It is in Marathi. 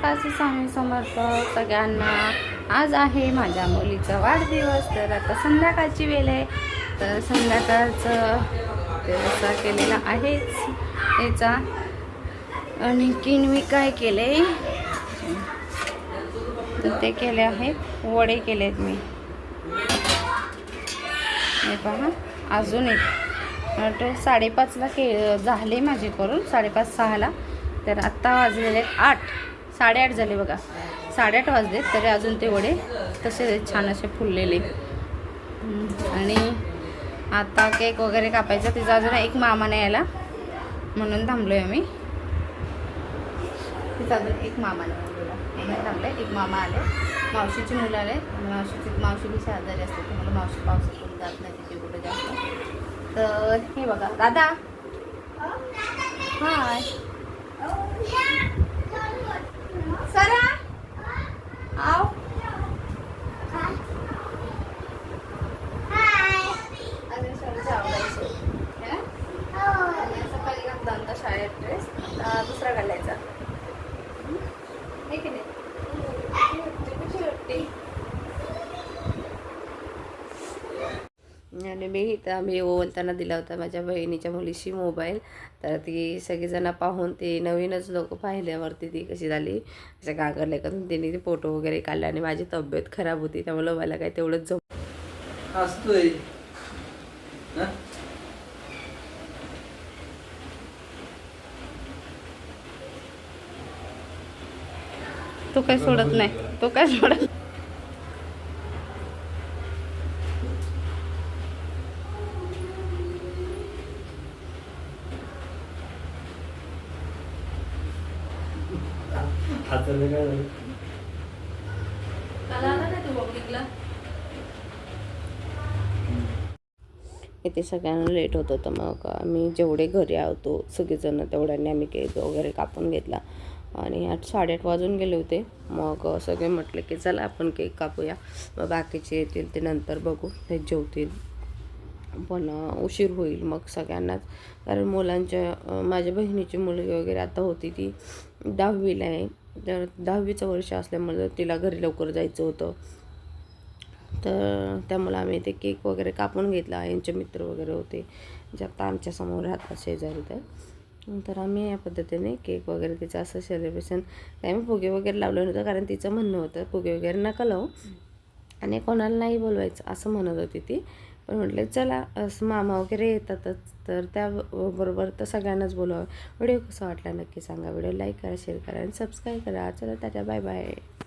नमस्कार आम्ही स्वामी समर्थ सगळ्यांना. आज आहे माझ्या मुलीचा वाढदिवस तर आता संध्याकाळची वेळ आहे. तर संध्याकाळचं व्यवस्था केलेला आहेच. याचा आणखीन मी काय केले? तर ते केले आहेत. वडे केले आहेत मी. हे पहा अजून एक. वाटतं साडेपाचला के झाले माझे करून साडेपाच सहाला. तर आत्ता वाजलेले आहेत आठ. साडेआठ झाले बघा. साडेआठ वाजले तरी अजून ते वडे तसे छान असे फुललेले. आणि आता केक वगैरे कापायचा तिचा अजून एक मामा नाही यायला म्हणून थांबलो आहे आम्ही. तिचा अजून एक मामा नाही आलेला. म्हणून थांबले एक मामा आले मावशीची मुलं आले मावशीची मावशी कशी आजारी असते ती मला मावशी कोण जात नाही तिथे कुठे जास्त. तर हे बघा दादा. हाय सरा आव अजून सरांचं आवडायचं है ना आणि सकाळी घातला होता शाळेत ड्रेस आता दुसरा घालायचा हे की नाही कशी वाटते आणि मी इथं आम्ही ओवलताना दिला होता माझ्या बहिणीच्या मुलीशी मोबाईल. तर ती सगळीजणं पाहून ती नवीनच लोक पाहिल्यावरती ती कशी झाली. असं गागरले का तिने ते फोटो वगैरे काढले आणि माझी तब्येत खराब होती. त्यामुळे मला काय तेवढंच जम असतोय? तो काय सोडत नाही. तो काय सोडत काय झालं? इथे सगळ्यांना लेट होत होतं मग. आम्ही जेवढे घरी आहोतो सगळेजण तेवढ्यांनी आम्ही केक वगैरे कापून घेतला. आणि आठ साडेआठ वाजून गेले होते. मग सगळे म्हटले की चला आपण केक कापूया. मग बाकीचे येतील ते नंतर बघू. ते जेवतील. पण उशीर होईल मग सगळ्यांनाच. कारण मुलांच्या माझ्या बहिणीची मुलगी वगैरे आता होती ती दहावीला आहे. तर दहावीचं वर्ष असल्यामुळे तिला घरी लवकर जायचं होतं. तर त्यामुळे आम्ही ते केक वगैरे कापून घेतला. यांचे मित्र वगैरे होते जे आता आमच्यासमोर राहतात शेजारी तर. तर आम्ही या पद्धतीने केक वगैरे तिचं असं सेलिब्रेशन काय आम्ही फुगे वगैरे लावलं नव्हतं कारण तिचं म्हणणं होतं फुगे वगैरे नका लावू. आणि कोणाला नाही बोलवायचं असं म्हणत होती ती. पण म्हटलं चला असं मामा वगैरे येतातच तर त्या बरोबर तर सगळ्यांनाच बोलावं. व्हिडिओ कसा वाटला नक्की सांगा. व्हिडिओ लाईक करा शेअर करा आणि सबस्क्राईब करा. चला त्याच्या बाय बाय.